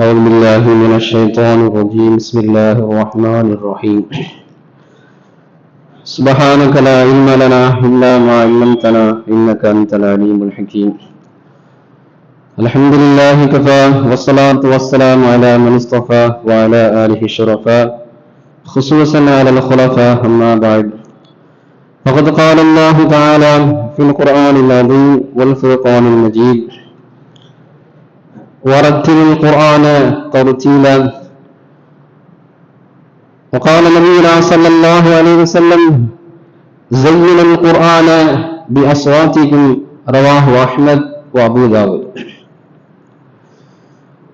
أعوذ بالله من الشيطان الرجيم. بسم الله الرحمن الرحيم. سبحانك لا علم لنا إلا ما علمتنا إنك أنت العليم الحكيم. الحمد لله كفى والصلاة والسلام على من اصطفى وعلى آله الشرفاء خصوصا على الخلفاء أما بعد. فقد قال الله تعالى في القرآن العظيم والفرقان المجيد ورتل القرآن ترتيلا وقال نبينا صلى الله عليه وسلم زين القرآن بأصواتكم رواه أحمد وأبو داود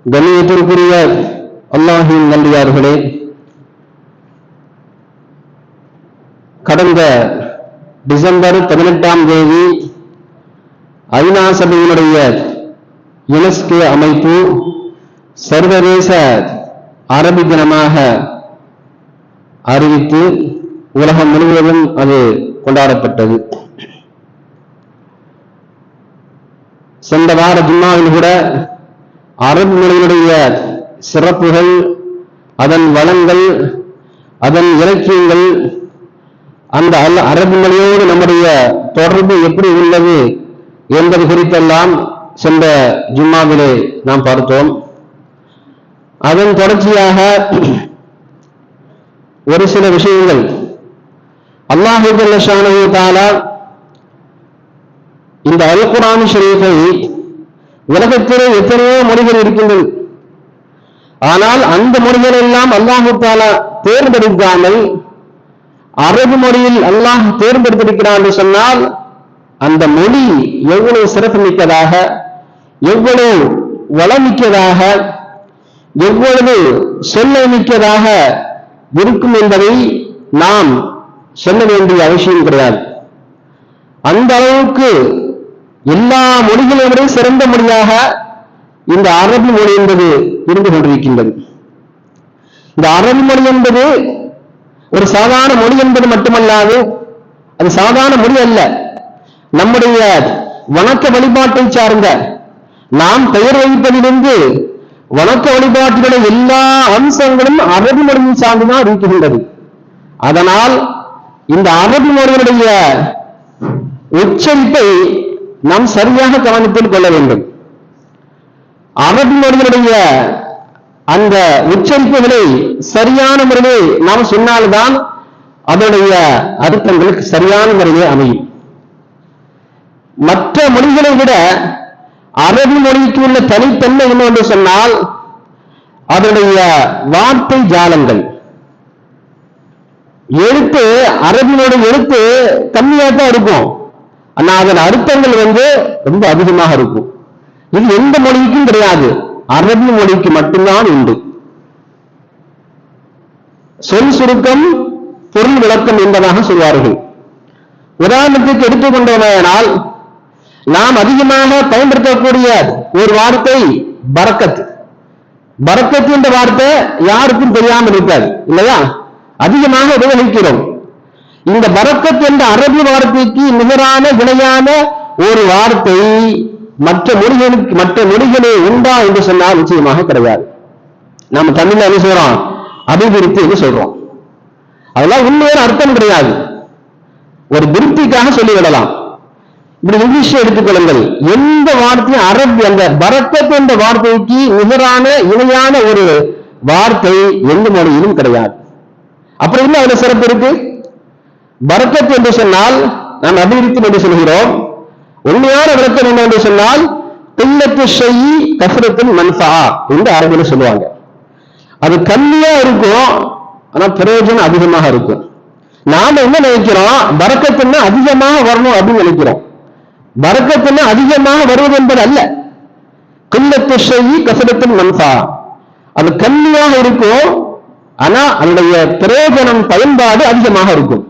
கண்ணியத்திற்குரிய அல்லாஹின் நல்லியார்களே கடந்த டிசம்பர் பதினெட்டாம் தேதி ஐநா சபையினுடைய யுனெஸ்கோ அமைப்பு சர்வதேச அரபி தினமாக அறிவித்து உலகம் முழுவதும் அது கொண்டாடப்பட்டது. சென்ற வார ஜும்மாவில் கூட அரபு மொழியினுடைய சிறப்புகள் அதன் வளங்கள் அதன் இலக்கியங்கள் அந்த அரபு மொழியோடு நம்முடைய தொடர்பு எப்படி உள்ளது என்பது குறித்தெல்லாம் சென்ற ஜும்மாவிலே நாம் பார்த்தோம். அதன் தொடர்ச்சியாக ஒரு சில விஷயங்கள். அல்லாஹு தாலா இந்த அல் குரான் ஷரீஃபை உலகத்திலே எத்தனையோ மொழிகள் இருக்கின்றன. ஆனால் அந்த மொழிகள் எல்லாம் அல்லாஹு தாலா தேர்ந்தெடுக்காமல் அரபு மொழியில் அல்லாஹ் தேர்ந்தெடுத்திருக்கிறான் என்று சொன்னால் அந்த மொழி எவ்வளவு சிறப்பு மிக்கதாக எவ்வளவு வளமிக்கதாக எவ்வளவு சொல்ல மிக்கதாக இருக்கும் என்பதை நாம் சொல்ல வேண்டிய அவசியம் கிடையாது. அந்த அளவுக்கு எல்லா மொழிகளை விட சிறந்த மொழியாக இந்த அரபு மொழி என்பது இருந்து கொண்டிருக்கின்றது. இந்த அரபு மொழி என்பது ஒரு சாதாரண மொழி என்பது மட்டுமல்லாது அது சாதாரண மொழி அல்ல. நம்முடைய வணக்க வழிபாட்டை சார்ந்த நாம் பெயர் வைப்பதிலிருந்து வணக்க வழிபாட்டினுடைய எல்லா அம்சங்களும் அரபி மொழியின் சார்ந்துதான் இருக்கின்றது அதனால் இந்த அரபி மொழியினுடைய உச்சரிப்பை நாம் சரியாக கவனத்தில் கொள்ள வேண்டும். அரபி மொழியினுடைய அந்த உச்சரிப்புகளை சரியான முறையை நாம் சொன்னால்தான் அதனுடைய அர்த்தங்களுக்கு சரியான முறையில் அமையும். மற்ற மொழிகளை விட அரபு மொழிக்கு உள்ள தனித்தன்மை என்ன என்று சொன்னால் அதனுடைய வார்த்தை ஜாலங்கள். எழுத்து அரபினோட எழுத்து கம்மியாக தான் இருக்கும். ஆனா அதன் அர்த்தங்கள் வந்து ரொம்ப அதிகமாக இருக்கும். இது எந்த மொழிக்கும் கிடையாது. அரபி மொழிக்கு மட்டும்தான் உண்டு. சொல் சுருக்கம் பொருள் விளக்கம் என்பதாக சொல்வார்கள். உதாரணத்துக்கு எடுத்துக்கொண்டவனால் நாம் அதிகமாக பயன்படுத்தக்கூடிய ஒரு வார்த்தை பறக்கத் பறக்கத் என்ற வார்த்தை யாருக்கும் தெரியாமல் இருக்காது இல்லையா? அதிகமாக உபயோகிக்கிறோம். இந்த பறக்கத் என்ற அரபி வார்த்தைக்கு நிகரான வினையான ஒரு வார்த்தை மற்ற மொழிகளுக்கு மற்ற மொழிகளே உண்டா என்று சொன்னால் நிச்சயமாக கிடையாது. நம்ம தமிழ்ல என்ன சொல்றோம்? அபிவிருத்தி என்று சொல்றோம். அதெல்லாம் உண்மையான அர்த்தம் கிடையாது. ஒரு திருப்திக்காக சொல்லிவிடலாம். இப்படி இங்கிலீஷ் எடுத்துக்கொள்ளுங்கள் எந்த வார்த்தையும் அரபு அந்த பரக்கத் என்ற வார்த்தைக்கு நிகரான இணையான ஒரு வார்த்தை எந்த மொழியிலும் கிடையாது. அப்படி இல்லை அதுல சிறப்பு இருக்கு? பரக்கத் என்று சொன்னால் நாம் அபிவிருத்தி என்று சொல்கிறோம். உண்மையான விளக்கம் என்ன என்று சொன்னால் பில்லத்து ஷெயி கசரத்தின் மன்சா என்று அரபியில் சொல்லுவாங்க. அது கம்மியா இருக்கும் ஆனா பிரயோஜனம் அதிகமாக இருக்கும். நாம என்ன நினைக்கிறோம்? பறக்கத்துன்னா அதிகமாக வரணும் அப்படின்னு நினைக்கிறோம். பறக்கத்துன்னா அதிகமாக வருவது என்பது அல்ல கில்லத்து ஷெயி கசரத்தின் மன்சா அது கம்மியாக இருக்கும். ஆனா அதனுடைய பிரயோஜனம் பயன்பாடு அதிகமாக இருக்கும்.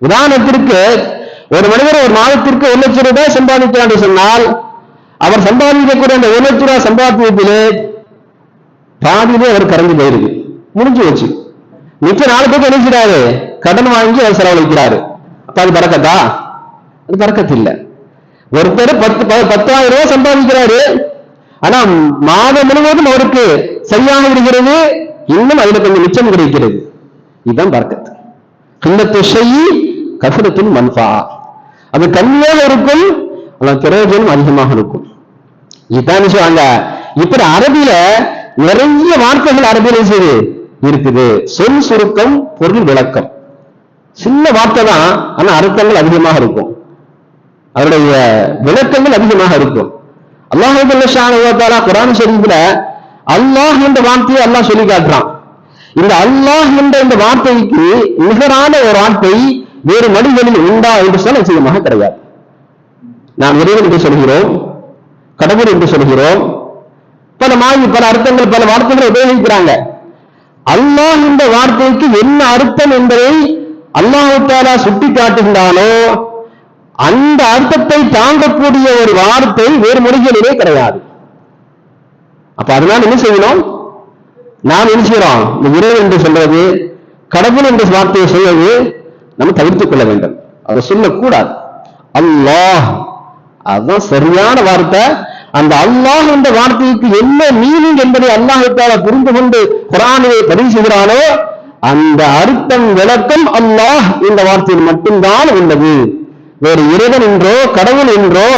உதாரணத்திற்கு ஒரு மனிதர் ஒரு மாதத்திற்கு ஒரு லட்சம் ரூபாய் சம்பாதிக்கிறார் என்று சொன்னால் அவர் சம்பாதிக்கக்கூடிய அந்த ஒரு லட்ச ரூபாய் சம்பாத்தியத்திலே பாதியிலே அவர் கறந்து போயிருக்கு. முடிஞ்சு வச்சு மிச்ச நாலு பேருக்கு நினைக்கிறாரு கடன் வாங்கி அவர் செலவழிக்கிறாரு. அப்ப அது பறக்கத்தா? அது பறக்கத்து இல்லை ஒருத்தர் பத்து ப- பத்தாயிரம் ரூபாய் சம்பாதிக்கிறாரு. ஆனா மாதம் முழுவதும் அவருக்கு சரியாக விடுகிறது இன்னும் அதுல கொஞ்சம் மிச்சம் கிடைக்கிறது. இதுதான் பறக்கத்து. கிண்ணத்து செய்யி கசரத்தின் மன்ஃபா. அது கம்மியாக இருக்கும் ஆனால் பிரயோஜனம் அதிகமாக இருக்கும். இதுதான் சொல்லுவாங்க இப்படி அரபியில நிறைய வார்த்தைகள் அரபியில செய்து இருக்குது. சொல் சுருக்கம் பொருள் விளக்கம். சின்ன வார்த்தை தான் ஆனா அர்த்தங்கள் அதிகமாக இருக்கும். அவருடைய விளக்கங்கள் அதிகமாக இருக்கும். அல்லாஹால குரான் ஷரீஃப்ல அல்லாஹ் என்ற வார்த்தையை அல்லாஹ் சொல்லி காட்டுறான். இந்த அல்லாஹ் என்ற இந்த வார்த்தைக்கு நிகரான ஒரு வார்த்தை வேறு மனிதனில் உண்டா என்று சொல்ல நிச்சயமாக கிடையாது. நாம் இறைவன் என்று சொல்கிறோம் கடவுள் என்று சொல்கிறோம் பல மாயி பல அர்த்தங்கள் பல வார்த்தைகளை உபயோகிக்கிறாங்க. அல்லாஹ் என்ற வார்த்தைக்கு என்ன அர்த்தம் என்பதை அல்லாஹு தாலா சுட்டி காட்டுகின்றானோ அந்த அர்த்தத்தை தாங்கக்கூடிய ஒரு வார்த்தை வேறு மொழிகளிலே கிடையாது. அப்ப அதனால என்ன செய்யணும்? நாம் என்ன செய்யறோம்? இந்த இறைவன் என்று சொல்றது கடவுள் என்ற வார்த்தையை செய்வது நம்ம தவிர்த்துக் கொள்ள வேண்டும். அதை சொல்லக்கூடாது. அல்லாஹ். அதுதான் சரியான வார்த்தை. அந்த அல்லாஹ் என்ற வார்த்தைக்கு என்ன மீனிங் என்பதை அல்லாஹத்தால புரிந்து கொண்டு குரானிலே பதிவு செய்கிறானோ அந்த அர்த்தம் விளக்கம் அல்லாஹ் இந்த வார்த்தையில் மட்டும்தான் உள்ளது. வேறு இறைவன் என்றோ கடவுள் என்றோ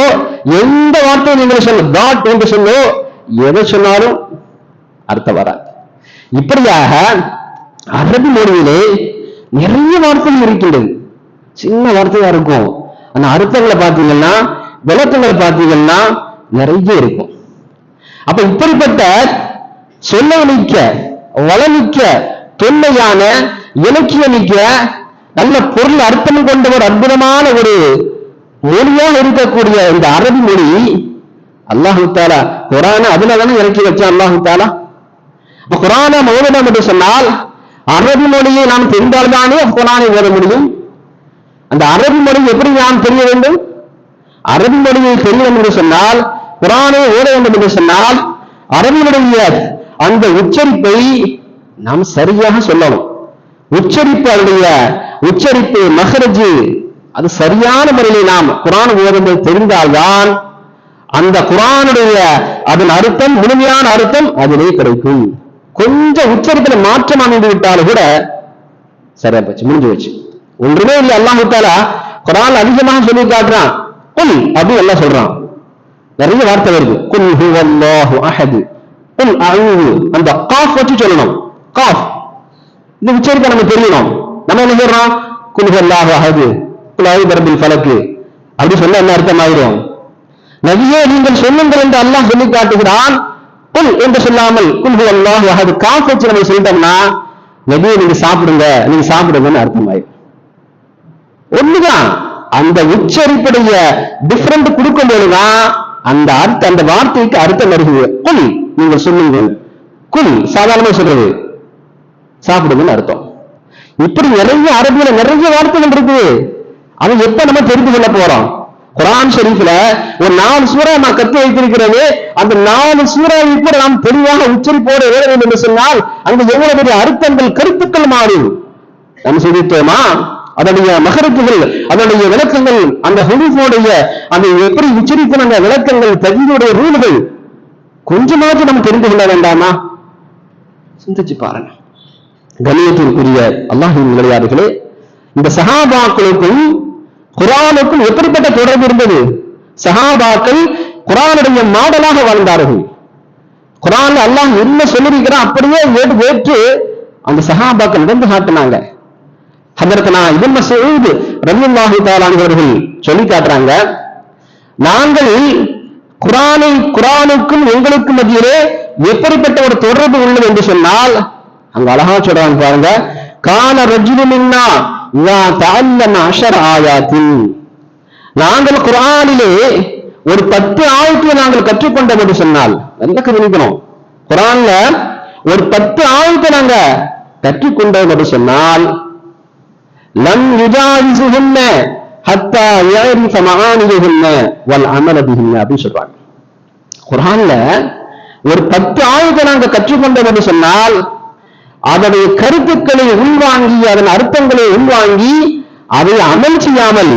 எந்த வார்த்தையும் நீங்கள் சொல்ல காட் என்று சொல்லோ எதை சொன்னாலும் அர்த்தம் வராது. இப்படியாக அரபி மொழியிலே நிறைய வார்த்தைகள் இருக்கின்றது. சின்ன வார்த்தையா இருக்கும். ஆனா அர்த்தங்களை பார்த்தீங்கன்னா விளக்கங்களை பார்த்தீங்கன்னா நிறைய இருக்கும். அப்ப இப்படிப்பட்ட சொல்லமிக்க வளமிக்க தொன்மையான இலக்கியமிக்க நல்ல பொருள் அர்த்தம் கொண்ட ஒரு அற்புதமான ஒரு மொழியாக இருக்கக்கூடிய இந்த அரபி மொழி அல்லாஹு தாலா குரான அதுல தானே இறக்கி வச்சான் அல்லாஹு தாலா அப்ப குரான மௌனம் என்று சொன்னால் அரபி மொழியை நாம் தெரிந்தால்தானே குரானை ஓத முடியும்? அந்த அரபி மொழி எப்படி நாம் தெரிய வேண்டும்? அரபி மொழியை தெரிய வேண்டும் என்று சொன்னால் குரானை ஓத வேண்டும் என்று சொன்னால் அரபியினுடைய அந்த உச்சரிப்பை நாம் சரியாக சொல்லணும். உச்சரிப்பு அதனுடைய உச்சரிப்பு மகரஜு அது சரியான முறையில் நாம் குரான் ஓதும்போது தெரிந்தால்தான் அந்த குரானுடைய அதன் அர்த்தம் முழுமையான அர்த்தம் அதிலே கிடைக்கும். கொஞ்சம் உச்சரிப்பில் மாற்றம் அமைந்து விட்டாலும் கூட சரியா போச்சு முடிஞ்சு வச்சு ஒன்றுமே இல்லை அல்லாஹ் விட்டாலா குரான் அதிகமாக சொல்லி காட்டுறான். குல் அப்படின்னு எல்லாம் சொல்றான். நிறைய வார்த்தை வருது. குல் ஹுவல்லாஹு அஹது. குல் அஹு அந்த காஃப் வச்சு சொல்லணும். காஃப். இந்த உச்சரிப்பை நம்ம தெரியணும். நம்ம என்ன சொல்றோம் குல் ஹுவல்லாஹு அஹது. குல் பரபில் ஃபலக்கு அப்படி சொன்னா என்ன அர்த்தம் ஆயிரும் நபியே நீங்கள் சொல்லுங்கள் என்று அல்லாஹ் சொல்லி காட்டுகிறான். குல் என்று சொல்லாமல் குல் அல்லாஹ் அஹது. காஃப் வச்சு நம்ம சொல்லிட்டோம்னா நபியை நீங்க சாப்பிடுங்க நீங்க சாப்பிடுங்கன்னு அர்த்தம் ஆயிரும் ஒண்ணுதான். அந்த உச்சரிப்புடைய டிஃபரண்ட் கொடுக்கும் போதுதான் அந்த அர்த்த அந்த வார்த்தைக்கு அர்த்தம் வருகிறது. குல் நீங்க சொல்லுங்கள். குல் சாதாரணமா சொல்றது. சாப்பிடுங்கன்னு அர்த்தம். இப்படி நிறைய அரபியில நிறைய வார்த்தைகள் இருக்குது அதை எப்ப நம்ம தெரிந்து கொள்ள போறோம்? குரான் ஷெரீஃப்ல ஒரு நாலு சூறா நான் கத்து வைத்திருக்கிறது அந்த நாலு சூறாவை கூட நாம் தெளிவாக உச்சரிப்போடு எழுத வேண்டும் என்று சொன்னால் அங்கு எவ்வளவு பெரிய அர்த்தங்கள் கருத்துக்கள் மாறும். நம்ம சிந்தித்தோமா? அதனுடைய மகரத்துகள் அதனுடைய விளக்கங்கள் அந்த ஹுரூஃபோடைய அந்த எப்படி உச்சரிக்கும் அந்த விளக்கங்கள் தகுதியுடைய ரூல்கள் கொஞ்சமாவது நம்ம தெரிந்து கொள்ள வேண்டாமா? சிந்திச்சு பாருங்க. கண்ணியத்திற்குரிய அல்லாஹின் விளையாடுகளே இந்த சஹாபாக்களுக்கும் குரானுக்கும் எப்படிப்பட்ட தொடர்பு இருந்தது? சஹாபாக்கள் குரானுடைய மாடலாக வாழ்ந்தார்கள். குரான் அல்லாஹ் என்ன சொல்லியிருக்கிறான் அப்படியே ஏற்று ஏற்று அந்த சஹாபாக்கள் நடந்து காட்டினாங்க. ஹதரத்னா இபன் மசூத் ரலியல்லாஹு தஆலா அவர்கள் சொல்லி காட்டுறாங்க நாங்கள் குரானை குரானுக்கும் எங்களுக்கும் மத்தியிலே எப்படிப்பட்ட ஒரு தொடர்பு உள்ளது? என்று சொன்னால் அங்க அழகா சொல்றாங்க பாருங்க. கால ரஜுலு மின்னா அஷர் நாங்கள் குரானிலே ஒரு பத்து ஆயத்தை நாங்கள் கற்றுக்கொண்டோம் என்று சொன்னால் நல்ல கவனிக்கணும் குரான்ல ஒரு பத்து ஆயத்தை நாங்க கற்றுக்கொண்டோம் என்று சொன்னால் லம் யுஜாவிசுஹுன்ன ஹத்தா யஅரிஃப மஆனிஹுன்ன வல் அமல அப்படின்னு சொல்றாங்க. ஒரு பத்து ஆயத்தை நாங்க கற்றுக்கொண்டோம் என்று சொன்னால் அதனுடைய கருத்துக்களை உள்வாங்கி அதன் அர்த்தங்களை உள்வாங்கி அதை அமல் செய்யாமல்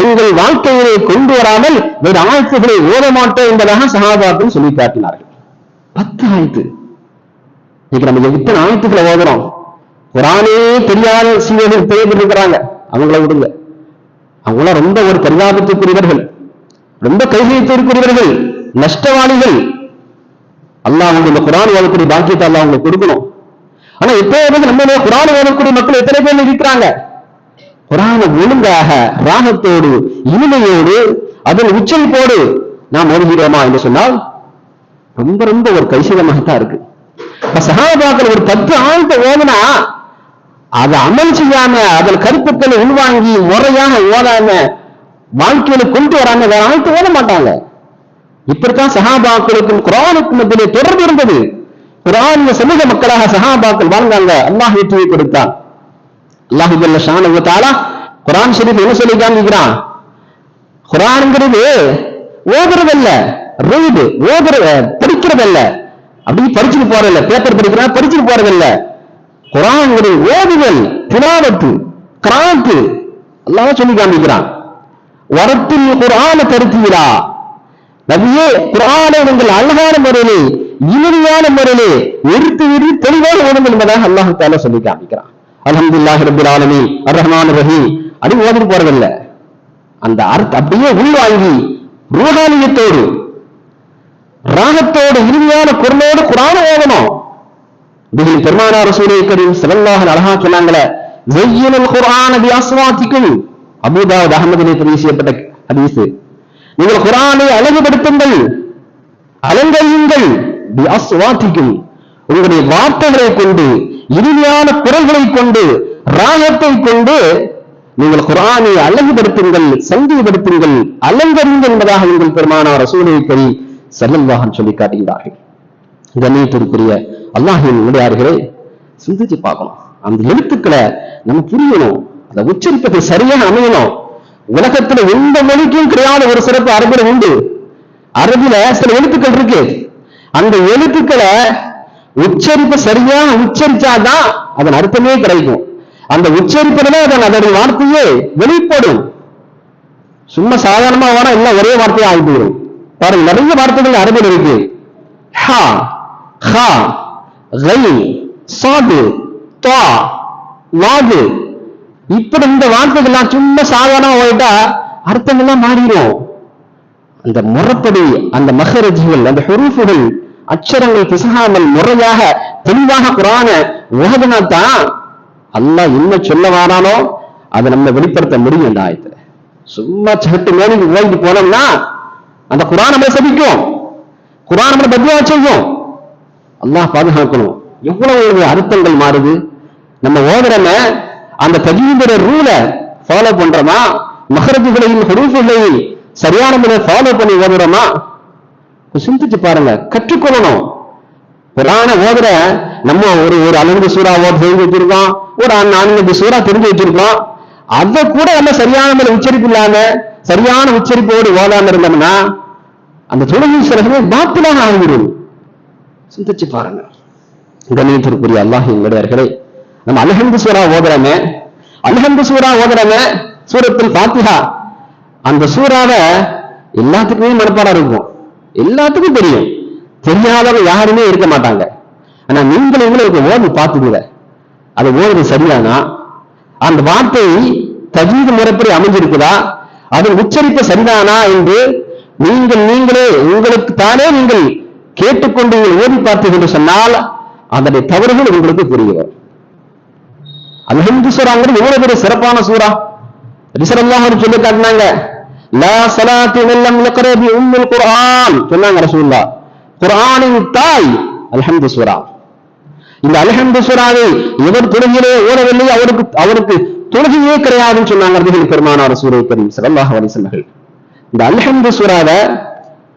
எங்கள் வாழ்க்கையிலே கொண்டு வராமல் வேறு ஆயத்துகளை ஓத மாட்டோம் என்பதாக சகாபாக்கள் சொல்லி காட்டினார்கள். பத்து ஆயத்து இன்னைக்கு நம்ம எத்தனை ஆயத்துக்களை ஓதுறோம். குரானே தெரியாத சீனர்கள் தேவைப்பட்டு இருக்கிறாங்க அவங்கள விடுங்க. அவங்களாம் ரொம்ப ஒரு பரிதாபத்துக்குரியவர்கள். ரொம்ப கைகைத்திற்குரியவர்கள் நஷ்டவாளிகள். அல்லாஹ் அவங்க இந்த குரான் ஓதக்கூடிய பாக்கியத்தை அல்லாஹ் அவங்களுக்கு கொடுக்கணும். ஆனா எப்போது நம்ம குரான் ஓதக்கூடிய மக்கள் எத்தனை பேர் இருக்கிறாங்க? குரான ஒழுங்காக ராகத்தோடு இனிமையோடு அதில் உச்சரிப்போடு நாம் ஓடுகிறோமா என்று சொன்னால் ரொம்ப ரொம்ப ஒரு கைசிதமாகத்தான் இருக்கு. சகாபாக்கள் ஒரு பத்து ஆழ்த்த ஓதுனா அதை அமல் செய்யாம அதன் கருத்துக்களை உள்வாங்கி முறையாக ஓதாம வாழ்க்கையில கொண்டு வராம வேற ஆழ்த்து ஓத மாட்டாங்க. இப்படித்தான் சகாபாக்களுக்கும் குரானுக்கும் மத்தியிலே தொடர்பு இருந்தது. குரான் சமூக மக்களாக சஹாபாக்கள் வாழ்ந்தாங்க அல்லாஹ் வெற்றியை கொடுத்தான். அல்லாஹு ஜல்ல குரான் ஷெரீப் ஷரீஃப் என்ன சொல்லி காமிக்கிறான் குர்ஆன்ங்கிறது ஓதுறதல்ல ரீடு ஓதுற படிக்கிறதல்ல. அப்படி படிச்சுட்டு போறதில்ல பேப்பர் படிக்கிறான் படிச்சுட்டு போறதில்ல. குர்ஆன்ங்கிறது ஓதுதல் திலாவத்து கிராத்து. அல்லாஹ் சொல்லி காமிக்கிறான் வரத்தில் குரான தருத்தீரா நபியே குரானை நீங்கள் அழகான முறையிலே இனிமையான முறையிலே எடுத்து விரி தெளிவான ஓடும் என்பதாக அல்லாஹால சொல்லி காமிக்கிறான். அலமதுல்லாஹ் ரபுல் ஆலமி அர் ரஹ்மான் ரஹீம். அப்படி ஓதிட்டு போறதில்ல. அந்த அர்த்த அப்படியே உள்வாங்கி ரூஹானியத்தோடு ராகத்தோடு இனிமையான குரலோடு குரான ஓதணும். இதில் பெருமானார் ரசூலை கரீம் ஸல்லல்லாஹு அழகா சொன்னாங்களே ஜெய்யினல் குர்ஆன பி அஸ்வாத்திக்கும். அபூதாவுத் அஹமதிலே பதிவு செய்யப்பட்ட ஹதீஸ். நீங்கள் குரானை அழகுபடுத்துங்கள் அலங்கரியுங்கள் பி உங்களுடைய வார்த்தைகளை கொண்டு இனிமையான குரல்களை கொண்டு ராகத்தை கொண்டு நீங்கள் குரானை அழகுபடுத்துங்கள் சந்திப்படுத்துங்கள் அலங்கரியுங்கள் என்பதாக உங்கள் பெருமானார் ரசூலை கரீம் ஸல்லல்லாஹு சொல்லி காட்டுகிறார்கள் கண்ணியத்திற்குரிய அல்லாஹின் உடையார்களே சிந்திச்சு பார்க்கணும் அந்த எழுத்துக்களை நம்ம புரியணும் அதை உச்சரிப்பதை சரியாக அமையணும். உலகத்துல எந்த மொழிக்கும் கிடையாத ஒரு சிறப்பு அரபில் உண்டு. அரபில சில எழுத்துக்கள் இருக்கு. அந்த எழுத்துக்களை உச்சரிப்பு சரியாக உச்சரிச்சாதான் அதன் அர்த்தமே கிடைக்கும். அந்த உச்சரிப்புல அதன் அதனுடைய வார்த்தையே வெளிப்படும். சும்மா சாதாரணமா வேணா எல்லாம் ஒரே வார்த்தையா ஆகி போயிடும். பாருங்க நிறைய வார்த்தைகள் அரபில் இருக்கு. ஹா ஹா கை சாது தா நாது இப்படி இந்த வார்த்தைகள்லாம் சும்மா சாதாரணமா போயிட்டா அர்த்தங்கள்லாம் மாறிடும் அந்த முறப்படி அந்த மகரஜிகள் அந்த ஹுரூஃபுகள் அச்சரங்கள் பிசகாமல் முறையாக தெளிவாக குரான உலகனா தான் அல்லாஹ் என்ன சொல்ல வாரானோ அதை நம்ம வெளிப்படுத்த முடியும் இந்த ஆயத்துல. சும்மா சட்டு மேலே ஓய்ந்து போனோம்னா அந்த குரான் நம்மளை சபிக்கும். குரான் நம்மளை பத்வா செய்யும். அல்லாஹ் பாதுகாக்கணும். எவ்வளவு அர்த்தங்கள் மாறுது? நம்ம ஓதுறம அந்த தஜீதுடைய ரூல ஃபாலோ பண்றோமா? மகரத்துகளையும் ஹரூஃபுகளையும் சரியான முறையில் ஃபாலோ பண்ணி ஓதுறோமா? சிந்திச்சு பாருங்க கற்றுக்கொள்ளணும். குரான ஓதுற நம்ம ஒரு ஒரு அலங்கு சூறா ஓத தெரிஞ்சு வச்சிருக்கோம் ஒரு நான்கு சூறா தெரிஞ்சு வச்சிருக்கோம். அதை கூட நம்ம சரியான முறை உச்சரிப்பு இல்லாம சரியான உச்சரிப்போடு ஓதாம இருந்தோம்னா அந்த தொழுகை சிறகு பாத்திலாக ஆகிவிடும். சிந்திச்சு பாருங்க. கணியத்திற்குரிய அல்லாஹின் விடையர்களே நம்ம அல்ஹம்து சூரா ஓதுறமே அலஹந்து சூரா ஓதுறமே சூரத்தில் பாத்தியா அந்த சூறாவை எல்லாத்துக்குமே மனப்பாடம் இருக்கும். எல்லாத்துக்கும் தெரியும். தெரியாதவங்க யாருமே இருக்க மாட்டாங்க. ஆனா நீங்களும் உங்களுக்கு ஓதி பார்த்துக்குங்க. அது ஓதுறது சரியானா? அந்த வார்த்தை தஜீது முறைப்படி அமைஞ்சிருக்குதா? அதன் உச்சரிப்பு சரிதானா என்று நீங்கள் நீங்களே உங்களுக்கு தானே நீங்கள் கேட்டுக்கொண்டு ஓடி ஓதி பார்த்தீர்கள் என்று சொன்னால் அதனுடைய தவறுகள் உங்களுக்கு புரிகிறது. வரும் சூறாங்கிறது எவ்வளவு பெரிய சிறப்பான சூறா. ரிசரல்லாஹ் சொல்லி காட்டினாங்க. லா சலாத்தி வெல்லம் யக்ரா உம்முல் குர்ஆன். சொன்னாங்க ரசூல்லா குர்ஆனின் தாய் அல்ஹம்து சூரா இந்த அல்ஹம்து சூறாவை எவர் தொழுகிலே ஓடவில்லை அவருக்கு அவருக்கு தொழுகையே கிடையாதுன்னு சொன்னாங்க நபிகள் பெருமானார் சூரை கரீம் ஸல்லல்லாஹு அலைஹி இந்த அல்ஹம்து சூறாவ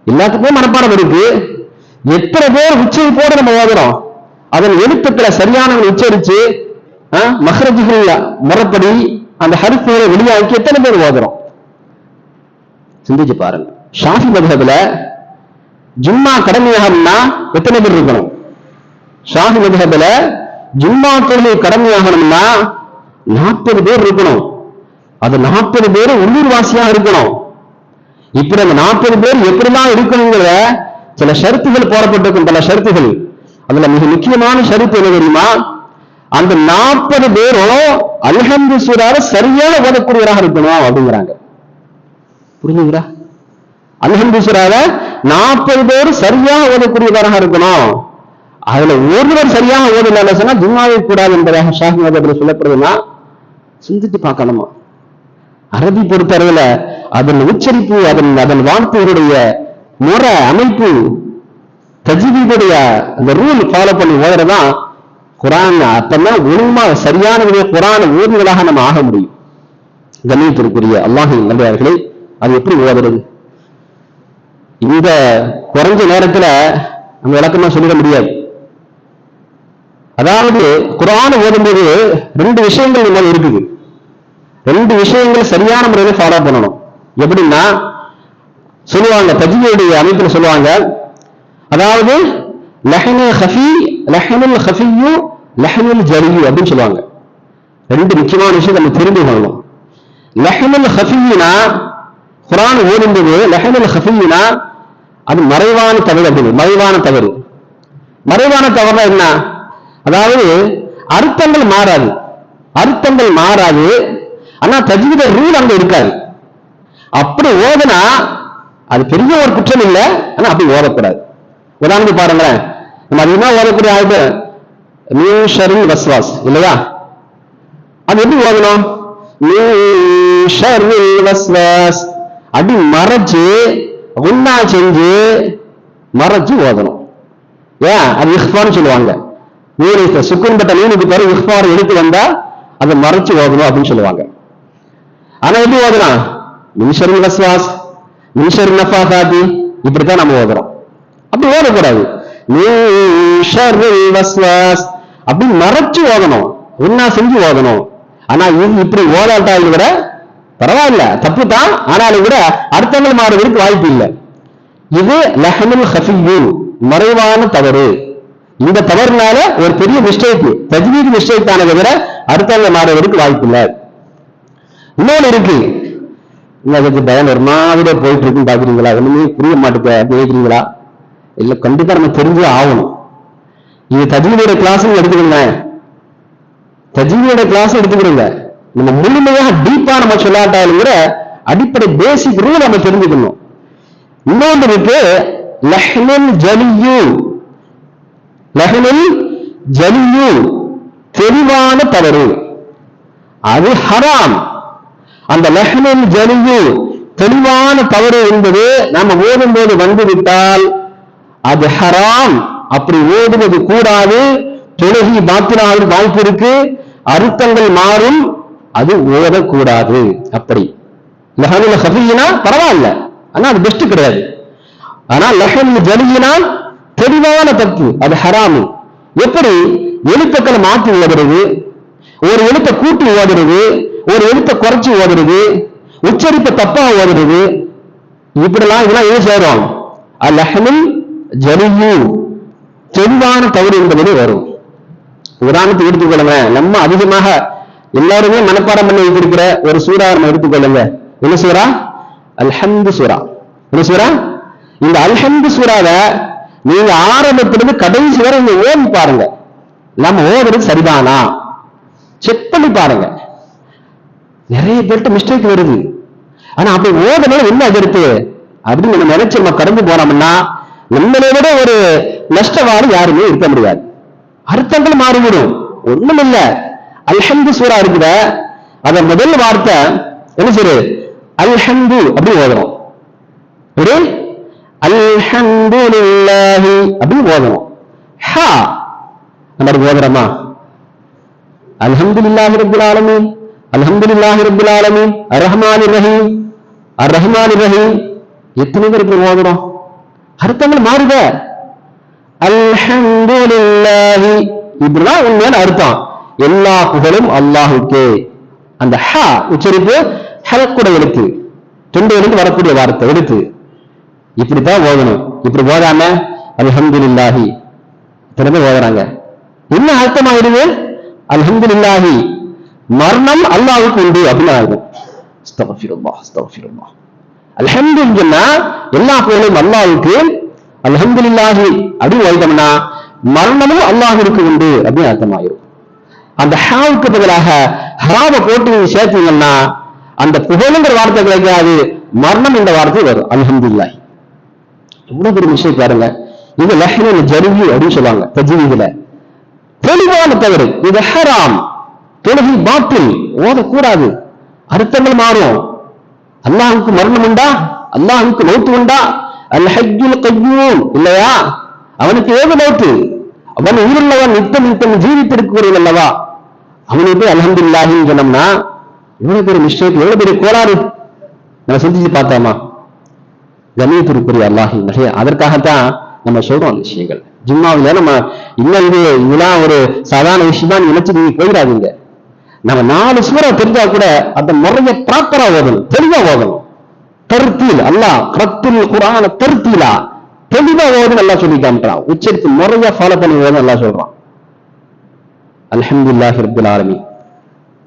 எல்லாத்துக்குமே மனப்பாடம் இருக்கு. எத்தனை பேர் உச்சரிப்போடு நம்ம ஓதுறோம் அதன் எழுத்துக்களை சரியானவங்க உச்சரிச்சு மஹரஜுகள் முறைப்படி அந்த ஹரிசுகளை வெளியாக்கி எத்தனை பேர் ஓதுறோம்? சிந்திச்சு பாருங்க. ஷாஃபி மதுகத்துல ஜும்மா கடமையாகணும்னா எத்தனை பேர் இருக்கணும்? ஷாஃபி மதுகத்துல ஜும்மா தொழிலை கடமையாகணும்னா நாற்பது பேர் இருக்கணும். அது நாற்பது பேர் உள்ளூர் வாசியாக இருக்கணும். இப்படி அந்த நாற்பது பேர் எப்படிலாம் இருக்கணுங்கிற சில ஷருத்துகள் போடப்பட்டிருக்கும். பல ஷருத்துகள். அதுல மிக முக்கியமான ஷருத்து என்ன தெரியுமா? அந்த நாற்பது பேரும் அல்ஹம்து சூறாவை சரியான ஓதக்கூடியவராக இருக்கணும் அப்படிங்கிறாங்க. புரிஞ்சுங்களா அல்ஹம்து சூறாவை நாற்பது பேர் சரியான ஓதக்கூடியவராக இருக்கணும். அதுல ஒருவர் சரியாக ஓதல சொன்னா ஜும்மாவே கூடாது என்பதாக ஷாஹி மதத்தில் சொல்லப்படுதுன்னா சிந்தித்து பார்க்கணுமா? அரபி பொறுத்தளவுல அதன் உச்சரிப்பு அதன் அதன் வாழ்த்துகளுடைய முறை அமைப்பு தஜிபீடைய அந்த ரூல் ஃபாலோ பண்ணி ஓதுறதான் குரான் அப்பதான் உண்மை சரியான முறையில் குரான் ஓதுவதாக நம்ம ஆக முடியும். கண்ணியத்திற்குரிய அல்லாஹின் நல்லவர்களே அது எப்படி ஓதுறது? இந்த குறைஞ்ச நேரத்துல நம்ம விளக்கமா சொல்லிட முடியாது. அதாவது குரான் ஓதும்போது ரெண்டு விஷயங்கள் நம்ம இருக்குது. ரெண்டு விஷயங்கள் சரியான முறையில ஃபாலோ பண்ணணும். எப்படின்னா சொல்லுவாங்க தஜியுடைய அமைப்புல சொல்லுவாங்க அதாவது லஹனு ஹஃபி லஹனுல் ஹஃபியும் லஹனுல் ஜலியு அப்படின்னு சொல்லுவாங்க. ரெண்டு முக்கியமான விஷயம் நம்ம தெரிந்து கொள்ளணும். லஹனுல் ஹஃபியினா குரான் ஓடும்போது லஹனுல் ஹஃபியினா அது மறைவான தவறு அப்படின்னு மறைவான தவறு. மறைவான தவறுனா என்ன? அதாவது அர்த்தங்கள் மாறாது. அர்த்தங்கள் மாறாது. ஆனா தஜ்வீத ரூல் அங்க இருக்காது. அப்படி ஓதுனா அது பெரிய ஒரு குற்றம் இல்லை. ஆனா அப்படி ஓதக்கூடாது. உதாரணத்துக்கு பாருங்களேன். நம்ம அதிகமா ஓதக்கூடிய ஆயுத மீஷரின் வஸ்வாஸ் இல்லையா? அது எப்படி ஓதணும் மீஷரில் வஸ்வாஸ். அப்படி மறைச்சு உண்ணா செஞ்சு மறைச்சு ஓதணும். ஏன்? அது இஹ்பான்னு சொல்லுவாங்க. நீர் சுக்குன் பட்ட நீனுக்கு பிறகு இஹ்பார் எடுத்து வந்தா அதை மறைச்சு ஓதணும் அப்படின்னு சொல்லுவாங்க. ஆனா எப்படி ஓதலாம்? மின்ஷரின் வஸ்வாஸ் மின்ஷரின் நஃபாகாதி இப்படித்தான் நம்ம ஓதுறோம். அப்படி ஓதக்கூடாது. மின்ஷரில் வஸ்வாஸ். அப்படின்னு மறைச்சு ஓதணும் என்ன செஞ்சு ஓதணும் ஆனா இது இப்படி ஓதாட்டாலும் கூட பரவாயில்ல. தப்பு தான். ஆனாலும் கூட அர்த்தங்கள் மாறுவதற்கு வாய்ப்பு இல்லை. இது லெஹமுல் ஹஃபியூன். மறைவான தவறு. இந்த தவறுனால ஒரு பெரிய மிஸ்டேக் தஜ்வீத் மிஸ்டேக் தானே தவிர அர்த்தங்கள் மாறுவதற்கு வாய்ப்பு இல்லை. இன்னொன்று இருக்கு. இன்னும் அதுக்கு பயம் ஒரு மாதிரியா போயிட்டு இருக்குன்னு பாக்குறீங்களா ஒண்ணுமே புரிய மாட்டேங்க நினைக்கிறீங்களா இல்ல கண்டிப்பா நம்ம தெரிஞ்சே ஆகணும். இது தஜ்வீதோட கிளாஸ் எடுத்துக்கோங்க. தஜ்வீதோட கிளாஸ் எடுத்துக்கிறோங்க நம்ம முழுமையாக டீப்பா நம்ம சொல்லாட்டாலும் கூட அடிப்படை பேசிக் ரூல் நம்ம தெரிஞ்சுக்கணும். இன்னொன்று இருக்கு லஹ்னுல் ஜலியு. லஹ்னுல் ஜலியு. தெளிவான தவறு. அது ஹராம். அந்த லஹ்னுல் ஜலியு தெளிவான தவறு என்பது நாம ஓதும்போது வந்துவிட்டால் அது ஹராம். அப்படி ஓதுவது கூடாது. தொழுகி பாத்திராவில் வாய்ப்பு இருக்கு. அர்த்தங்கள் மாறும். அது ஓதக்கூடாது அப்படி. லஹனுல் ஹஃபியினா பரவாயில்ல. ஆனா அது பெஸ்ட் கிடையாது. ஆனா லஹனுல் ஜலியினா தெளிவான தப்பு. அது ஹராமு. எப்படி? எழுத்துக்களை மாற்றி ஓதுறது. ஒரு எழுத்தை கூட்டி ஓதுறது. ஒரு எழுத்தை குறைச்சி ஓதுறது. உச்சரிப்பு தப்பா ஓதுறது. இப்படிலாம் இதெல்லாம் எது சேரும் அல்லஹனுல் ஜலியூ. தெளிவான தவறு என்பது வரும். உதாரணத்தை எடுத்துக்கொள்ளுங்க. நம்ம அதிகமாக எல்லாருமே மனப்பாடம் பண்ணி வைத்திருக்கிற ஒரு சூறா நம்ம எடுத்துக்கொள்ளுங்க. என்ன சூறா? அல்ஹந்து சூறா. என்ன சூறா? இந்த அல்ஹந்து சூறாவை நீங்க ஆரம்பத்திலிருந்து கடைசி வரை நீங்க ஓதி பாருங்க. நம்ம ஓதுறது சரிதானா? செக் பண்ணி பாருங்க. நிறைய பேர்கிட்ட மிஸ்டேக் வருது. ஆனா அப்படி ஓதனால என்ன இருக்கு அப்படின்னு நம்ம நினைச்சு நம்ம கடந்து போனோம்னா நம்மளை விட ஒரு நஷ்டவாடு யாருமே இருக்க முடியாது. அர்த்தங்கள் மாறிவிடும். ஒண்ணும் இல்ல அல்ஹந்து சூரா இருக்குத? அத முதல் வார்த்தை என்ன சொல்லு அல்ஹந்து அப்படின்னு ஓதணும். ஒரு அல்ஹம்துலில்லாஹி அப்படின்னு ஓதணும். ஹா! நம்ம அப்படி ஓதுறோமா? அல்ஹம்துலில்லாஹி ரப்பில் ஆலமீன். அல்ஹம்துலில்லாஹி ரப்பில் ஆலமீன். அர்ரஹ்மானிர் ரஹீம். ரஹீம். எத்தனை பேர் இப்படி ஓதுறோம்? அர்த்தங்கள் மாறுத? அல்ஹம்துலில்லாஹி. இப்படிதான் உண்மையான அர்த்தம். எல்லா புகழும் அல்லாஹுக்கே. அந்த ஹ உச்சரிப்பு ஹலக்குட எழுத்து தொண்டையிலிருந்து வரக்கூடிய வார்த்தை எழுத்து இப்படித்தான் ஓதணும். இப்படி ஓதாம அல்ஹம்துலில்லாஹி. இத்தனை ஓதுறாங்க. என்ன அர்த்தமாயிருது அல்ஹம்துலில்லாஹி. மரணம் அல்லாஹுக்கு உண்டு அப்படின்னு ஆகும் அல்ஹம்துன்னா எல்லா புகழும் அல்லாஹுக்கு அல்ஹம்துலில்லாஹி அப்படின்னு ஓதிட்டோம்னா மரணமும் அல்லாஹிற்கு உண்டு அப்படின்னு அர்த்தமாயிரும். அந்த ஹாவுக்கு பதிலாக ஹாவை போட்டு நீங்க சேர்த்தீங்கன்னா அந்த புகழுங்கிற வார்த்தை கிடைக்காது மரணம் என்ற வார்த்தை வரும். அல்ஹம்துலில்லாஹி. எவ்வளவு பெரிய விஷயம் பாருங்க. இது லஹ்னு ஜருகி அப்படின்னு சொல்லுவாங்க தஜ்வீதுல. தெளிவான தவறு. இது ஹராம். தொழுகை பாட்டில். ஓதக்கூடாது. அர்த்தங்கள் மாறும். அல்லாஹுக்கு மரணம் உண்டா? அல்லாஹுக்கு மௌத்து உண்டா? அல் ஹஜ்ஜுல் இல்லையா? அவனுக்கு ஏது மௌத்து அவன் உயிருள்ளவன் நித்தம் நித்தம் ஜீவித்திருக்கிறது அல்லவா? அவனுக்கு போய் அல்ஹம்துலில்லாஹின்னு சொன்னோம்னா எவ்வளவு பெரிய மிஸ்டேக் எவ்வளவு பெரிய கோளாறு? நம்ம சிந்திச்சு பார்த்தோமா? கணியத்திற்குரிய அல்லாஹி நிறைய அதற்காகத்தான் நம்ம சொல்றோம் அந்த விஷயங்கள். ஜிம்மாவில நம்ம இன்னும் இது இதெல்லாம் ஒரு சாதாரண விஷயமா நினைச்சு நீங்க போயிடாதீங்க. நம்ம நாலு சூறா தெரிஞ்சா கூட அந்த முறைய ப்ராப்பரா ஓதணும் தெளிவா ஓதணும். தருத்தீல். அல்லாஹ் கரத்தில் குரான தருத்தீலா. தெளிவா ஓதும் நல்லா சொல்லி காமிட்டான் உச்சரித்து முறையா ஃபாலோ பண்ணி ஓதுன்னு நல்லா சொல்றான். அல்ஹம்துலில்லாஹி ரப்பில் ஆலமி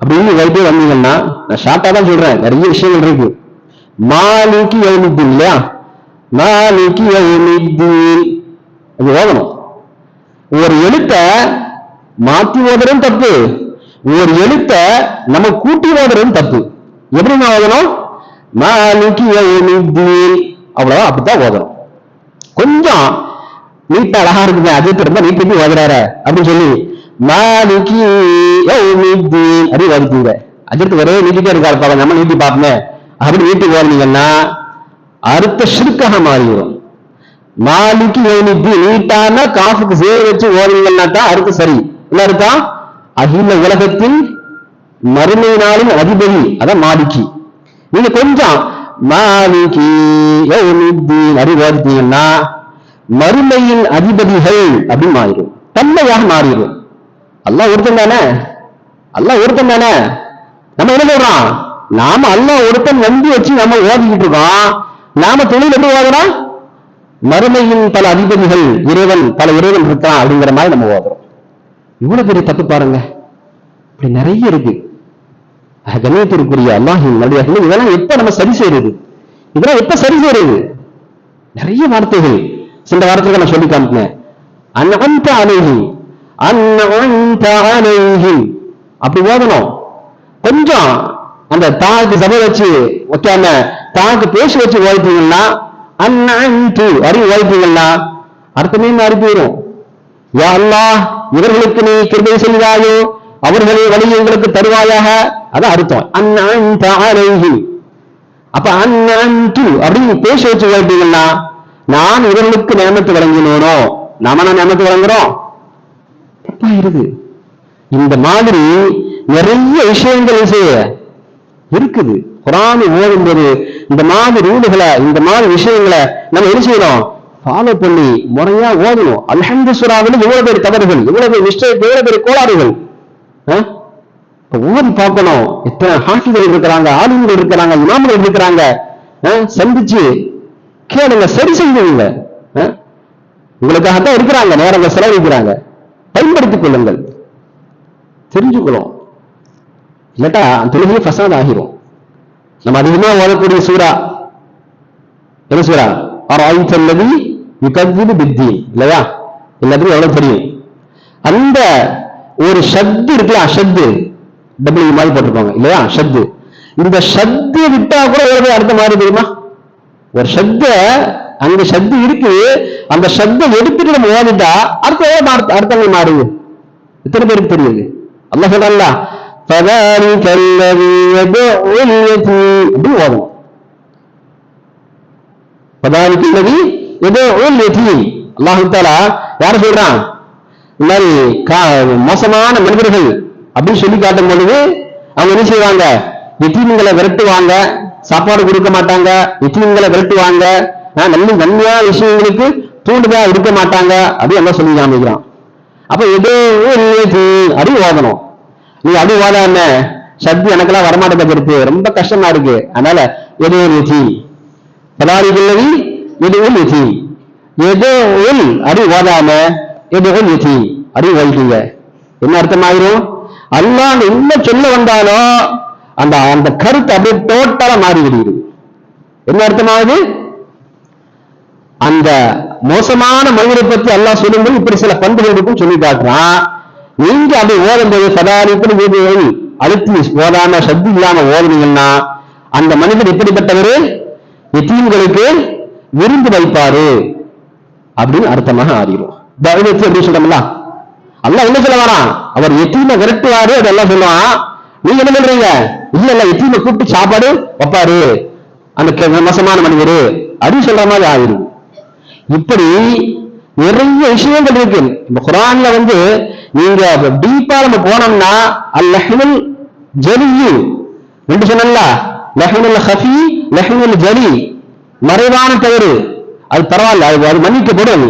அப்படின்னு வைத்தே வந்தீங்கன்னா நான் ஷார்ட்டா தான் சொல்றேன். நிறைய விஷயங்கள் இருக்கு. மாலிக்கு யௌமித்தீன் இல்லையா? மாலிக்கு யௌமித்தீன். அது ஓதணும். ஒரு எழுத்தை மாத்தி ஓதுறதும் தப்பு. ஒரு எழுத்தை நம்ம கூட்டி ஓதுறதும் தப்பு. எப்படி நான் ஓதணும்? அவ்வளவுதான் அப்படித்தான் ஓதணும். கொஞ்சம் நீட்டா அழகா இருக்குங்க திரும்ப இருந்தா நீட்டி ஓதுறாரு? அப்படின்னு சொல்லி மாலிகி அப்படி ஓதிட்டீங்க அஜித் ஒரே நீட்டிட்டே இருக்காரு பாருங்க நம்ம நீட்டி பார்ப்போமே. அப்படி நீட்டி ஓடுனீங்கன்னா அடுத்த ஷிருக்காக மாறிடும் மாலிக்கு எழுதி நீட்டான காஃபுக்கு சேர் வச்சு ஓடுனீங்கன்னா தான் அடுத்து சரி. என்ன இருக்கா அகில உலகத்தின் மறுமை நாளின் அதிபதி அதான் மாலிகி. நீங்க கொஞ்சம். மாலிகி யௌமித்தீன் மறுமையின் அதிபதிகள் அப்படின்னு மாறிடும். தன்மையாக மாறிடும். அல்லாஹ் ஒருத்தன் தானே? அல்லாஹ் ஒருத்தன் தானே? நம்ம என்ன சொல்றோம்? நாம அல்லாஹ் ஒருத்தன் வந்து வச்சு நம்ம ஓதிக்கிட்டு இருக்கோம். நாம தொழில் எப்படி ஓதுறோம் மறுமையின் பல அதிபதிகள் இறைவன் பல இறைவன் இருக்கான் அப்படிங்கிற மாதிரி நம்ம ஓதுறோம் இவ்வளவு பெரிய தப்பு பாருங்க. இப்படி நிறைய இருக்கு. கண்ணியத்திற்குரிய அல்லாஹின் நடிகர்கள் இதெல்லாம் எப்ப நம்ம சரி செய்யறது இதெல்லாம் எப்ப சரி செய்யறது நிறைய வார்த்தைகள். சில வாரத்துக்கு நான் சொல்லி காமிப்பேன் அன்அன்த அலைஹி அன்அன்த அலைஹி அப்படி ஓதணும். கொஞ்சம் அந்த தாக்கு சபை வச்சு வைக்காம தாக்கு பேசி வச்சு ஓதிட்டீங்கன்னா அன்அன்து அறிவு ஓதிட்டீங்கன்னா அர்த்தமே மாறி போயிடும் யா அல்லாஹ் இவர்களுக்கு நீ கிருபை செய்தாயோ அவர்களை வழி எங்களுக்கு தருவாயாக அதான் அர்த்தம். அன்அன்த அலைஹி. அப்ப அன்அன்து அப்படின்னு பேசி வச்சு ஓதிட்டீங்கன்னா நான் இவர்களுக்கு நியமத்து வழங்கினோனோ நாம நான் நியமத்து வழங்குறோம்? தப்பாயிருது இந்த மாதிரி நிறைய விஷயங்கள் செய்ய இருக்குது. குரான் ஓடும்போது இந்த மாதிரி ரூல்களை இந்த மாதிரி விஷயங்களை நம்ம என்ன செய்யணும்? ஃபாலோ பண்ணி முறையா ஓதணும். அல்ஹந்து சுறாவில் இவ்வளவு பேர் தவறுகள் இவ்வளவு பேர் மிஸ்டேக் இவ்வளவு பேர் கோளாறுகள். ஆ? பார்க்கணும். எத்தனை ஹாஃபிகள் இருக்கிறாங்க ஆளுநர்கள் இருக்கிறாங்க இமாம்கள் இருக்கிறாங்க சந்திச்சு கேளுங்க சரி செய்வீங்க உங்களுக்காகத்தான் இருக்கிறாங்க நேரங்கள் செலவழிக்கிறாங்க. பயன்படுத்திக் கொள்ளுங்கள். தெரிஞ்சுக்கணும். இல்லாட்டா தொழுகையே ஃபசாத் ஆகிரும். நம்ம அதிகமா ஓதக்கூடிய சூரா என்ன சூரா ஆர் ஆயுத்தல்லதி யுகத்திது பித்தி இல்லையா? எல்லாத்துக்கும் எவ்வளவு தெரியும்? அந்த ஒரு ஷத்து இருக்குல்ல ஷத்து டபிள்யூ மாதிரி போட்டிருப்பாங்க இல்லையா? ஷத்து இந்த ஷத்து விட்டா கூட ஒரு அர்த்தம் மாறி தெரியுமா ஒரு சத்த அங்க சத்து இருக்கு அந்த சத்தம் எடுத்துட்டு நம்ம ஓடிட்டா அர்த்தம் அர்த்தங்கள் மாறுது இத்தனை பேருக்கு தெரியுது? அல்ல சொல்றல்ல பதாரி கல்லவி அப்படின்னு ஓதும் பதாரி கல்லவி எதோ ஓல் எத்தி அல்லாஹு தாலா யார சொல்றான்? இந்த மாதிரி மோசமான மனிதர்கள் அப்படின்னு சொல்லி காட்டும் பொழுது அவங்க என்ன செய்வாங்க? எத்தீம்களை விரட்டுவாங்க. சாப்பாடு கொடுக்க மாட்டாங்க. எத்தீம்களை விரட்டுவாங்க. நல்ல நன்மையான விஷயங்களுக்கு தூண்டுதா இருக்க மாட்டாங்க. அப்படி எல்லாம் சொல்லி காமிக்கிறான். அப்ப ஏதோ அப்படி ஓதணும் நீ அப்படி ஓதாம சக்தி எனக்கெல்லாம் வரமாட்டேங்க இருக்கு. ரொம்ப கஷ்டமா இருக்கு. அதனால ஏதோ நிதி யதி பதாரிகளவி எதுவும் நிதி யதி அறிவு உள் அப்படி ஓதாம எதுவும் நிதி யதி அப்படி என்ன அர்த்தமாயிரும்? அல்லாஹ் என்ன சொல்ல வந்தாலும் அந்த அந்த கருத்து அப்படியே டோட்டலா மாறி விடுகிறது என்ன அர்த்தமாவது அந்த மோசமான மனிதரை பற்றி அல்லாஹ் சொல்லும்போது இப்படி சில பண்புகள் இருக்கும் சொல்லி காட்டுறான். நீங்க அப்படி ஓதும்போது சதாரிப்பு வீடுகள் அழுத்தி ஓதாம சக்தி இல்லாம ஓதுனீங்கன்னா அந்த மனிதர் எப்படிப்பட்டவர்? எத்தீம்களுக்கு விருந்து வைப்பாரு அப்படின்னு அர்த்தமாக ஆறிடும் தவிர்த்து எப்படி சொல்றோம்ல? அல்ல என்ன சொல்ல வரான் அவர் எத்தீமை விரட்டுவாரு அதெல்லாம் சொல்லுவான் நீங்க என்ன பண்றீங்க? இல்ல இல்ல எத்தீமை கூப்பிட்டு சாப்பாடு வைப்பாரு. அந்த மோசமான மனிதர். அப்படின்னு சொல்ற மாதிரி ஆயிரும். இப்படி நிறைய விஷயங்கள் இருக்கு. இந்த குரான்ல வந்து நீங்க டீப்பா நம்ம போனோம்னா அல்லஹினுல் ஜலியு ரெண்டு சொன்னல லஹினுல் ஹஃபி லஹினுல் ஜலி. மறைவான தவறு அது பரவாயில்ல அது அது மன்னிக்கப்படும்.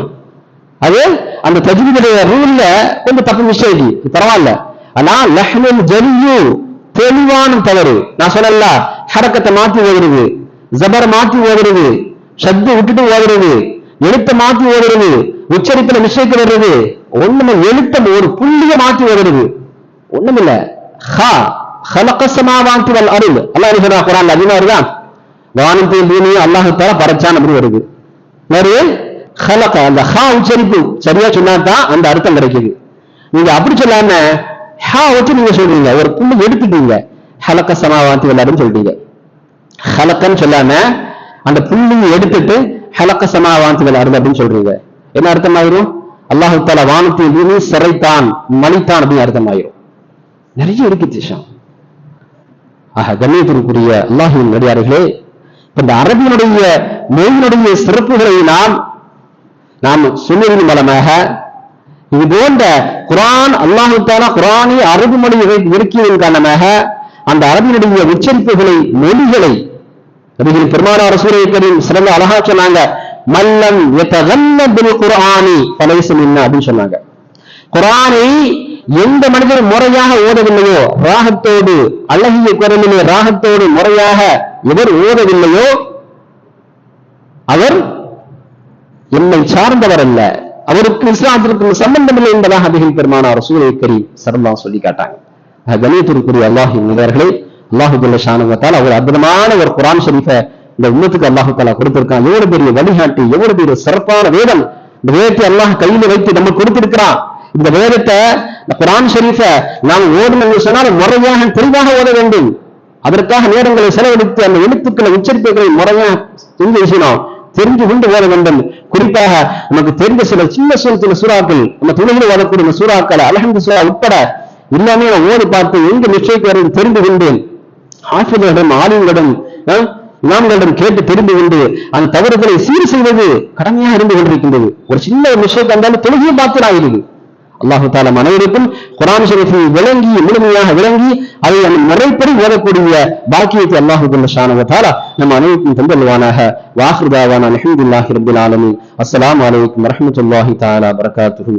அது அந்த தஜ்வீதுடைய ரூல்ல கொஞ்சம் தப்பு மிஸ்டேக் பரவாயில்ல. ஆனா லஹ்னுல் ஜலியு தெளிவான தவறு. நான் சொல்லல. ஹரக்கத்தை மாத்தி ஓதுறது ஜபர் மாத்தி ஓதுறது சத்து விட்டுட்டு ஓதுறது எழுத்த மாத்தி ஓதுறது உச்சரிப்புல மிஸ்டேக் வர்றது ஒண்ணுமே எழுத்தம் ஒரு புள்ளிய மாத்தி ஓதுறது ஒண்ணுமில்ல. ஹா ஹலக்கசமா வாங்கி வல் அருள். அல்லா சொல்றா குரான் அதிகமா வருதான் வானம் பூமியும் அல்லாஹு தால படைச்சான் அப்படின்னு வருது. ஹலக அந்த ஹா உச்சரிப்பு சரியா சொன்னா தான் அந்த அர்த்தம் கிடைக்குது. நீங்க அப்படி சொல்லாம ஹா வச்சு நீங்க சொல்றீங்க. ஒரு புள்ளி எடுத்துட்டீங்க. ஹலக்க சமாவாத்தி விளையாடுன்னு சொல்லிட்டீங்க ஹலக்கன்னு சொல்லாம அந்த புள்ளியை எடுத்துட்டு ஹலக்க சமாவாந்தி விளையாடுது அப்படின்னு சொல்றீங்க. என்ன அர்த்தம் ஆயிரும் அல்லாஹு தால வானத்தின் சிறைத்தான் மலித்தான் அப்படின்னு அர்த்தம் ஆயிரும் நிறைய இருக்கு திஷம் ஆக கண்ணியத்திற்குரிய அல்லாஹின் நடிகார்களே இந்த அரபியினுடைய மொழியினுடைய சிறப்புகளை நாம் நாம் சொன்னதன் மூலமாக இது போன்ற குரான் அல்லாஹு தாலா குரானை அரபு மொழி இருக்கியதன் காரணமாக அந்த அரபினுடைய உச்சரிப்புகளை மொழிகளை நபிகள் பெருமானார் ரசூலை கரீம் சிறந்த அழகா சொன்னாங்க. மல்லம் குரானி பில் குர்ஆனி அப்படின்னு சொன்னாங்க. குரானை எந்த மனிதர் முறையாக ஓதவில்லையோ ராகத்தோடு அழகிய குரலிலே ராகத்தோடு முறையாக எவர் ஓதவில்லையோ அவர் என்னை சார்ந்தவர் அல்ல. அவருக்கு இஸ்லாத்திற்கு சம்பந்தம் இல்லை என்பதாக அதிகம் பெருமானார் ரசூலை கரி சரல்லா சொல்லி காட்டாங்க. கணியத்திற்குரிய அல்லாஹி நிகர்களே அல்லாஹு ஜல்ல ஷானுவத்தால் அவர் அற்புதமான ஒரு குரான் ஷரீஃபை இந்த உண்மத்துக்கு அல்லாஹு தாலா கொடுத்திருக்கான். எவ்வளவு பெரிய வழிகாட்டி எவ்வளவு பெரிய சிறப்பான வேதம். இந்த வேதத்தை அல்லாஹ் கையில வைத்து நம்ம கொடுத்திருக்கிறான். இந்த வேதத்தை இந்த குரான் ஷரீஃபை நாம் ஓடணும் சொன்னால் முறையாக தெளிவாக ஓத வேண்டும். அதற்காக நேரங்களை செலவழித்து அந்த எழுத்துக்களை உச்சரிப்புகளை முறையாக செஞ்சு விஷயம் தெரிந்து கொண்டு ஓத வேண்டும். குறிப்பாக நமக்கு தெரிந்த சில சின்ன சொல் சில சூறாக்கள் நம்ம துணையில் வரக்கூடிய சூறாக்கள் அலஹந்து சூறா உட்பட எல்லாமே நான் ஓடி பார்த்து எங்கு நிச்சயிக்கு தெரிந்து கொண்டேன். ஆசிரியர்களிடம் ஆளுங்களிடம் இமாம்களிடம் கேட்டு தெரிந்து கொண்டு அந்த தவறுகளை சீர் செய்வது கடமையாக இருந்து கொண்டிருக்கின்றது. ஒரு சின்ன ஒரு விஷயத்தை இருந்தாலும் தொழுகையும் பார்த்து ஆகிறது அல்லாஹு தாலா அனைவருக்கும் குரான் ஷரீஃபை விளங்கி முழுமையாக விளங்கி அதை நம் முறைப்படி ஓதக்கூடிய பாக்கியத்தை அல்லாஹு ஜல்ல தாலா நம்ம அனைவருக்கும் தந்தல்வானாக வாஹிருதாவான அல்ஹம்துலில்லாஹி ரபுல் ஆலமி அஸ்லாம் அலைக்கும் வரமத்துல்லாஹி தாலா பரகாத்துஹு.